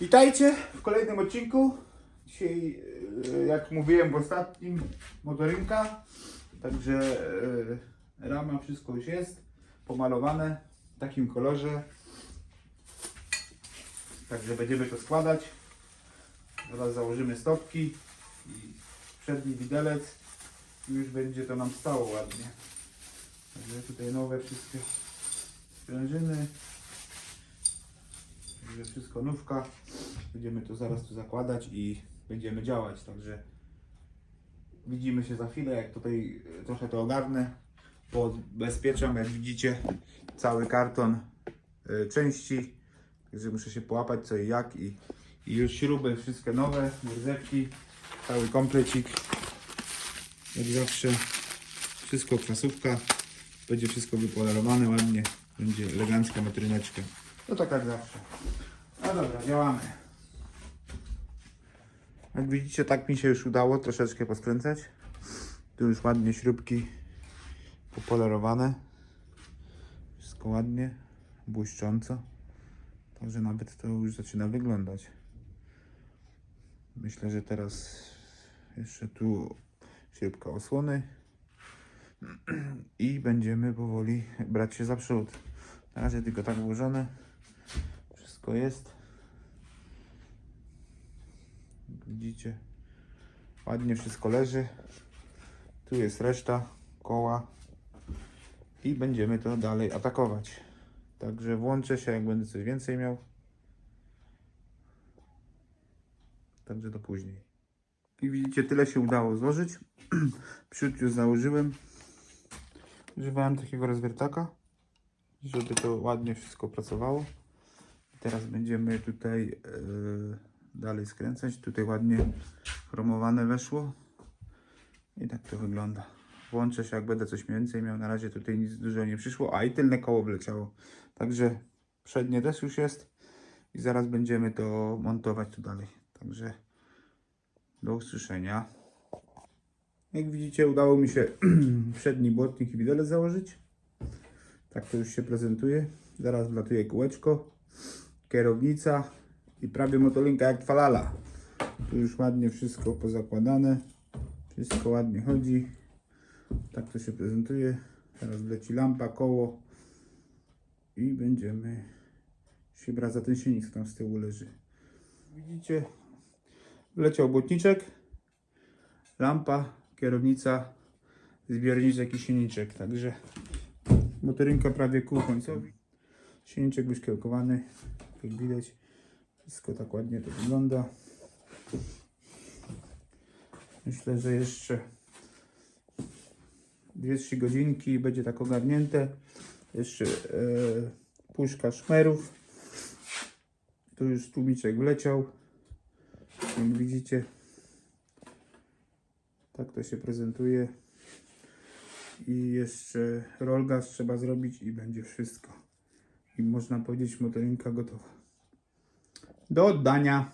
Witajcie w kolejnym odcinku. Dzisiaj, e, jak mówiłem w ostatnim, motorynka. Także e, rama, wszystko już jest pomalowane w takim kolorze. Także będziemy to składać. Zaraz założymy stopki i przedni widelec. I już będzie to nam stało ładnie. Także tutaj nowe wszystkie sprężyny. Także wszystko nówka. Będziemy to zaraz tu zakładać i będziemy działać. Także widzimy się za chwilę, jak tutaj e, trochę to ogarnę. Podbezpieczam, jak widzicie, cały karton e, części. Także muszę się połapać co i jak i, i już śruby wszystkie nowe, gryzewki, cały komplecik. Jak zawsze wszystko kwasówka. Będzie wszystko wypolerowane ładnie. Elegancka motoryneczka. No tak jak zawsze. No dobra, działamy. Jak widzicie, tak mi się już udało troszeczkę poskręcać. Tu już ładnie śrubki popolerowane. Wszystko ładnie, błyszcząco. Także nawet to już zaczyna wyglądać. Myślę, że teraz jeszcze tu śrubka osłony i będziemy powoli brać się za przód. Na razie tylko tak włożone. Wszystko jest. Jak widzicie, ładnie wszystko leży. Tu jest reszta koła i będziemy to dalej atakować. Także włączę się, jak będę coś więcej miał. Także do później. I widzicie, tyle się udało złożyć. Przód już założyłem. Używałem takiego rozwiertaka, żeby to ładnie wszystko pracowało. Teraz będziemy tutaj e, dalej skręcać. Tutaj ładnie chromowane weszło. I tak to wygląda. Włączę się, jak będę coś więcej miał. Na razie tutaj nic dużo nie przyszło. A i tylne koło wleciało. Także przednie też już jest. I zaraz będziemy to montować tu dalej. Także do usłyszenia. Jak widzicie, udało mi się przedni błotnik i widelec założyć. Tak to już się prezentuje. Zaraz wlatuje kółeczko, kierownica i prawie motolinka jak falala. Tu już ładnie wszystko pozakładane. Wszystko ładnie chodzi. Tak to się prezentuje. Teraz wleci lampa, koło i będziemy się brać za ten silnik, co tam z tyłu leży. Widzicie, wleciał błotniczek, lampa, kierownica, zbiorniczek i silniczek. Także motorynka prawie ku końcowi. Silniczek wyszkiełkowany, jak widać. Wszystko tak ładnie to wygląda. Myślę, że jeszcze 2-3 godzinki będzie tak ogarnięte. Jeszcze e, puszka szmerów. Tu już tłumiczek wleciał. Jak widzicie, tak to się prezentuje. I jeszcze rollgas trzeba zrobić i będzie wszystko. I można powiedzieć motorinka gotowa. Do oddania.